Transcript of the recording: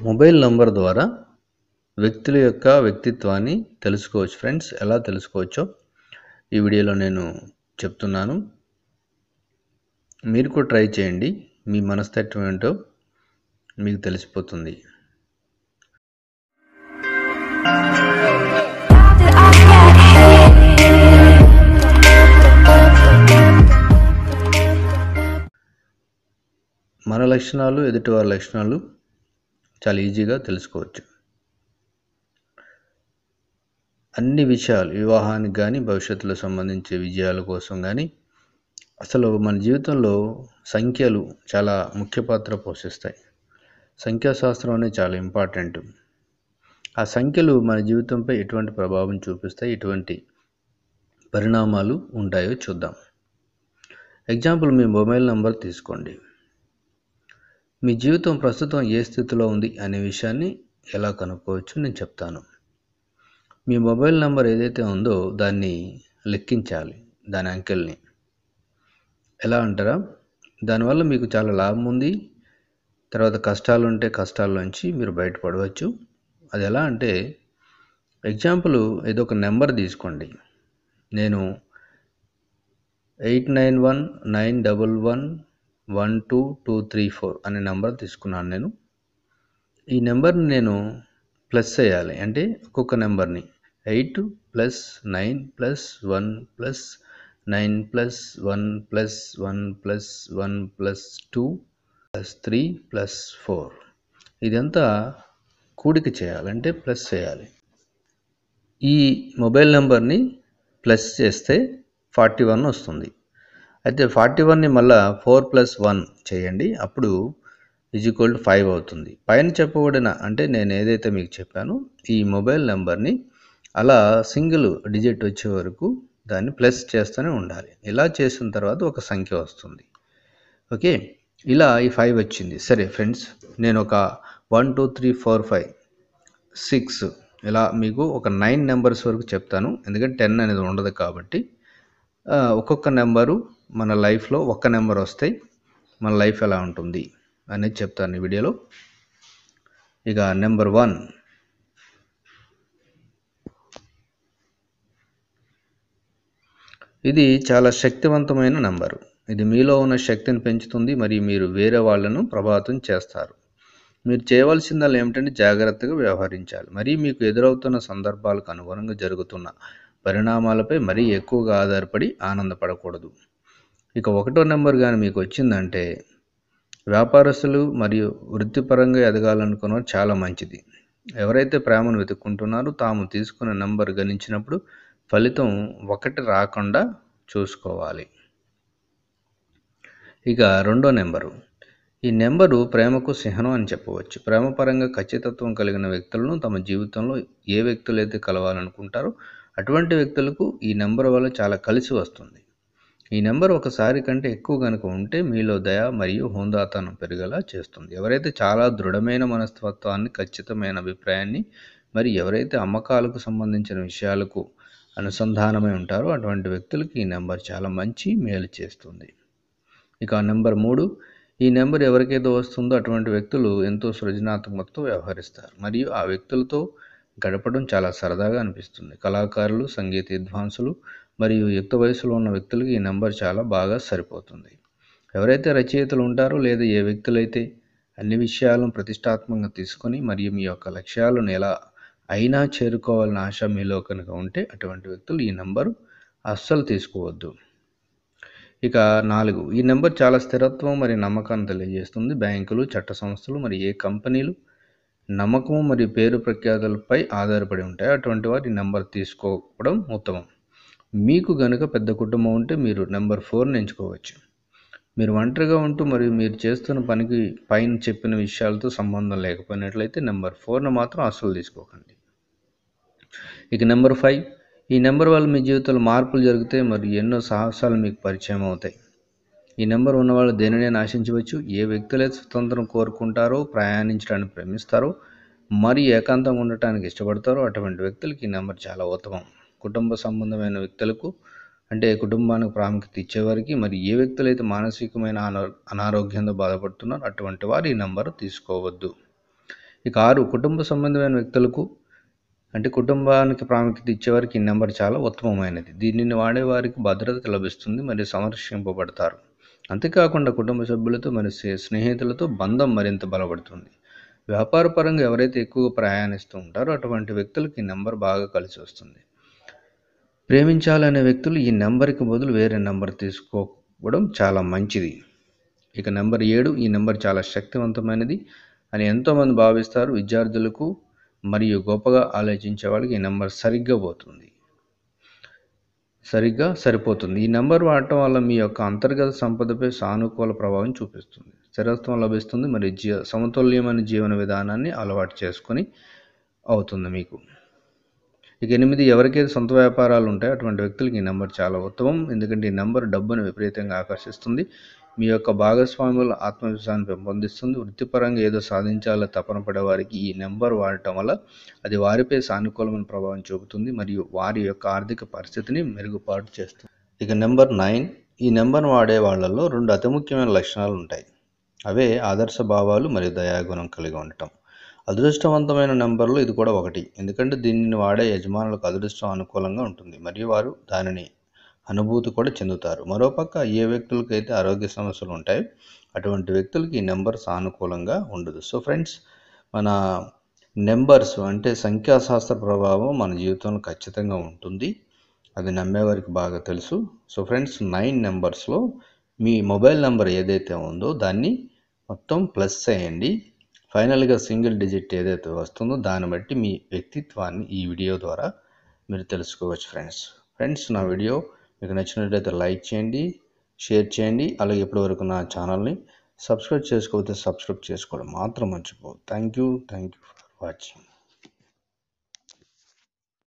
Mobile number ద్వారా వ్యక్తుల యొక్క వ్యక్తిత్వాన్ని తెలుసుకోవచ్చు. ఫ్రెండ్స్ ఎలా తెలుసుకోవచ్చో ఈ వీడియోలో నేను చెప్తున్నాను. మీరు కూడా ట్రై చేయండి. మీ మనస్తత్వం ఏంటో మీకు తెలిసిపోతుంది. మన లక్షణాలు ఎదుటివారి లక్షణాలు చాలా ఈజీగా తెలుసుకోవచ్చు. అన్ని విషయాలు వివాహానికి కానీ భవిష్యత్తులో సంబంధించే విజయాల కోసం కానీ అసలు మన జీవితంలో సంఖ్యలు చాలా ముఖ్య పాత్ర పోషిస్తాయి. సంఖ్యాశాస్త్రం అనేది చాలా ఇంపార్టెంట్ ఆ సంఖ్యలు మన జీవితంపై ఎటువంటి ప్రభావం చూపిస్తాయి ఎటువంటి పరిణామాలు ఉంటాయో చూద్దాం. ఎగ్జాంపుల్ మీ మొబైల్ నెంబర్ తీసుకోండి. మీ జీవితం ప్రస్తుతం ఏ స్థితిలో ఉంది అనే విషయాన్ని ఎలా కనుక్కోవచ్చు నేను చెప్తాను. మీ మొబైల్ నెంబర్ ఏదైతే ఉందో దాన్ని లెక్కించాలి దాని అంకెల్ని. ఎలా అంటారా? దానివల్ల మీకు చాలా లాభం ఉంది. తర్వాత కష్టాలు ఉంటే కష్టాల్లోంచి మీరు బయటపడవచ్చు. అది ఎలా అంటే ఎగ్జాంపుల్ ఏదో ఒక నెంబర్ తీసుకోండి. నేను eight nine one nine double one one two two three four అనే నెంబర్ తీసుకున్నాను నేను. ఈ నెంబర్ని నేను ప్లస్ చేయాలి. అంటే ఒక్కొక్క నెంబర్ని eight plus nine plus one plus nine plus one plus one plus one plus two plus three plus four. ఇదంతా కూడిక చేయాలంటే ప్లస్ చేయాలి. ఈ మొబైల్ నెంబర్ని ప్లస్ చేస్తే ఫార్టీ వన్ వస్తుంది. అయితే ఫార్టీ వన్ని మళ్ళా ఫోర్ ప్లస్ వన్ చేయండి. అప్పుడు ఈజ్ ఈక్వల్ టు ఫైవ్ అవుతుంది. పైన చెప్పబడిన అంటే నేను ఏదైతే మీకు చెప్పానో ఈ మొబైల్ నెంబర్ని అలా సింగిల్ డిజిట్ వచ్చే వరకు దాన్ని ప్లస్ చేస్తూనే ఉండాలి. ఇలా చేసిన తర్వాత ఒక సంఖ్య వస్తుంది. ఓకే? ఇలా ఈ ఫైవ్ వచ్చింది. సరే ఫ్రెండ్స్ నేను ఒక one two three four five six ఇలా మీకు ఒక నైన్ నెంబర్స్ వరకు చెప్తాను. ఎందుకంటే టెన్ అనేది ఉండదు కాబట్టి ఒక్కొక్క నెంబరు మన లైఫ్లో ఒక్క నెంబర్ వస్తే మన లైఫ్ ఎలా ఉంటుంది అనేది చెప్తాను ఈ వీడియోలో. ఇక నెంబర్ వన్. ఇది చాలా శక్తివంతమైన నెంబరు. ఇది మీలో ఉన్న శక్తిని పెంచుతుంది మరియు మీరు వేరే వాళ్ళను ప్రభావితం చేస్తారు. మీరు చేయవలసిందల్లా ఏమిటంటే జాగ్రత్తగా వ్యవహరించాలి. మరి మీకు ఎదురవుతున్న సందర్భాలకు అనుగుణంగా జరుగుతున్న పరిణామాలపై మరీ ఎక్కువగా ఆధారపడి ఆనందపడకూడదు. ఇక ఒకటో నెంబర్ కానీ మీకు వచ్చిందంటే వ్యాపారస్తులు మరియు వృత్తిపరంగా ఎదగాలనుకున్న చాలా మంచిది. ఎవరైతే ప్రేమను వెతుక్కుంటున్నారో తాము తీసుకున్న నెంబర్ గణించినప్పుడు ఫలితం ఒకటి రాకుండా చూసుకోవాలి. ఇక రెండో నెంబరు. ఈ నెంబరు ప్రేమకు చిహ్నం అని చెప్పవచ్చు. ప్రేమపరంగా ఖచ్చితత్వం కలిగిన వ్యక్తులను తమ జీవితంలో ఏ వ్యక్తులైతే కలవాలనుకుంటారో అటువంటి వ్యక్తులకు ఈ నెంబర్ వల్ల చాలా కలిసి వస్తుంది. ఈ నెంబర్ ఒకసారి కంటే ఎక్కువ కనుక ఉంటే మీలో దయ మరియు హోందాతనం పెరిగేలా చేస్తుంది. ఎవరైతే చాలా దృఢమైన మనస్తత్వాన్ని ఖచ్చితమైన అభిప్రాయాన్ని మరి ఎవరైతే అమ్మకాలకు సంబంధించిన విషయాలకు అనుసంధానమై ఉంటారో అటువంటి వ్యక్తులకి ఈ నెంబర్ చాలా మంచి మేలు చేస్తుంది. ఇక నెంబర్ మూడు ఈ నెంబర్ ఎవరికైతే వస్తుందో అటువంటి వ్యక్తులు ఎంతో సృజనాత్మకతో వ్యవహరిస్తారు మరియు ఆ వ్యక్తులతో గడపడం చాలా సరదాగా అనిపిస్తుంది. కళాకారులు సంగీత విద్వాంసులు మరియు యుక్త వయసులో ఉన్న వ్యక్తులకి ఈ నెంబర్ చాలా బాగా సరిపోతుంది. ఎవరైతే రచయితలు ఉంటారో లేదా ఏ వ్యక్తులైతే అన్ని విషయాలను ప్రతిష్టాత్మకంగా తీసుకొని మరియు మీ యొక్క లక్ష్యాలను ఎలా అయినా చేరుకోవాలని ఆశ మీలో కనుక ఉంటే అటువంటి వ్యక్తులు ఈ నెంబరు అస్సలు తీసుకోవద్దు. ఇక నాలుగు. ఈ నెంబర్ చాలా స్థిరత్వం మరియు నమ్మకాన్ని తెలియజేస్తుంది. బ్యాంకులు చట్ట సంస్థలు మరియు ఏ కంపెనీలు నమ్మకం మరియు పేరు ప్రఖ్యాతులపై ఆధారపడి ఉంటాయి. అటువంటి వారి నెంబర్ తీసుకోవడం ఉత్తమం. మీకు గనుక పెద్ద కుటుంబం ఉంటే మీరు నెంబర్ ఫోర్ని ఎంచుకోవచ్చు. మీరు ఒంటరిగా ఉంటూ మరియు మీరు చేస్తున్న పనికి పైన చెప్పిన విషయాలతో సంబంధం లేకపోయినట్లయితే నెంబర్ ఫోర్ను మాత్రం అస్సలు తీసుకోకండి. ఇక నెంబర్ ఫైవ్ ఈ నెంబర్ వల్ల మీ జీవితంలో మార్పులు జరుగుతాయి మరియు ఎన్నో సాహసాలు మీకు పరిచయం అవుతాయి. ఈ నెంబర్ ఉన్నవాళ్ళు దేనినైనా ఆశించవచ్చు. ఏ వ్యక్తులైతే స్వతంత్రం కోరుకుంటారో ప్రయాణించడానికి ప్రేమిస్తారో మరి ఏకాంతంగా ఉండటానికి ఇష్టపడతారో అటువంటి వ్యక్తులకి ఈ నెంబర్ చాలా ఉత్తమం. కుటుంబ సంబంధమైన వ్యక్తులకు అంటే కుటుంబానికి ప్రాముఖ్యత ఇచ్చేవారికి మరి ఏ వ్యక్తులైతే మానసికమైన అనా అనారోగ్యంతో బాధపడుతున్నారో అటువంటి వారు ఈ నంబర్ తీసుకోవద్దు. ఇక ఆరు కుటుంబ సంబంధమైన వ్యక్తులకు అంటే కుటుంబానికి ప్రాముఖ్యత ఇచ్చేవారికి ఈ నెంబర్ చాలా ఉత్తమమైనది. దీనిని వాడేవారికి భద్రత లభిస్తుంది మరియు సంరక్షింపబడతారు. అంతేకాకుండా కుటుంబ సభ్యులతో మరియు స్నే- స్నేహితులతో బంధం మరింత బలపడుతుంది. వ్యాపార పరంగా ఎవరైతే ఎక్కువగా ప్రయాణిస్తూ ఉంటారో అటువంటి వ్యక్తులకు ఈ నెంబర్ బాగా కలిసి వస్తుంది. ప్రేమించాలనే వ్యక్తులు ఈ నెంబర్కి బదులు వేరే నెంబర్ తీసుకోవడం చాలా మంచిది. ఇక నెంబర్ ఏడు ఈ నెంబర్ చాలా శక్తివంతమైనది అని ఎంతోమంది భావిస్తారు. విద్యార్థులకు మరియు గొప్పగా ఆలోచించే వాళ్ళకి ఈ నెంబర్ సరిగ్గా పోతుంది. సరిగ్గా సరిపోతుంది. ఈ నెంబర్ వాడటం వల్ల మీ యొక్క అంతర్గత సంపదపై సానుకూల ప్రభావం చూపిస్తుంది. స్థిరత్వం లభిస్తుంది. మరియు జీ సమతుల్యమైన జీవన విధానాన్ని అలవాటు చేసుకొని అవుతుంది మీకు. ఇక ఎనిమిది ఎవరికైతే సొంత వ్యాపారాలు ఉంటాయో అటువంటి వ్యక్తులకి ఈ నెంబర్ చాలా ఉత్తమం. ఎందుకంటే ఈ నెంబర్ డబ్బును విపరీతంగా ఆకర్షిస్తుంది. మీ యొక్క భాగస్వాముల ఆత్మవిశ్వాసాన్ని పెంపొందిస్తుంది. వృత్తిపరంగా ఏదో సాధించాలో తపన పడేవారికి ఈ నెంబర్ వాడటం వల్ల అది వారిపై సానుకూలమైన ప్రభావం చూపుతుంది. మరియు వారి యొక్క ఆర్థిక పరిస్థితిని మెరుగుపాటు చేస్తుంది. ఇక నెంబర్ నైన్. ఈ నెంబర్ వాడే వాళ్ళల్లో రెండు అతి ముఖ్యమైన లక్షణాలు ఉంటాయి అవే ఆదర్శ భావాలు మరియు దయాగుణం కలిగి ఉండటం. అదృష్టవంతమైన నెంబర్లు ఇది కూడా ఒకటి. ఎందుకంటే దీనిని వాడే యజమానులకు అదృష్టం అనుకూలంగా ఉంటుంది. మరియు వారు దానిని అనుభూతి కూడా చెందుతారు. మరోపక్క ఏ వ్యక్తులకైతే ఆరోగ్య సమస్యలు ఉంటాయి అటువంటి వ్యక్తులకి ఈ నెంబర్ సానుకూలంగా ఉండదు. సో ఫ్రెండ్స్ మన నెంబర్స్ అంటే సంఖ్యాశాస్త్ర ప్రభావం మన జీవితంలో ఖచ్చితంగా ఉంటుంది. అది నమ్మేవారికి బాగా తెలుసు. సో ఫ్రెండ్స్ నైన్ నెంబర్స్లో మీ మొబైల్ నెంబర్ ఏదైతే ఉందో దాన్ని మొత్తం ప్లస్ చేయండి. ఫైనల్గా సింగిల్ డిజిట్ ఏదైతే వస్తుందో దాన్ని బట్టి మీ వ్యక్తిత్వాన్ని ఈ వీడియో ద్వారా మీరు తెలుసుకోవచ్చు ఫ్రెండ్స్. ఫ్రెండ్స్ నా వీడియో మీకు నచ్చినట్లయితే లైక్ చేయండి షేర్ చేయండి అలాగే ఇప్పటివరకు నా ఛానల్ని సబ్స్క్రైబ్ చేసుకోకపోతే సబ్స్క్రైబ్ చేసుకోవడం మాత్రం మర్చిపోదు thank you thank you for watching.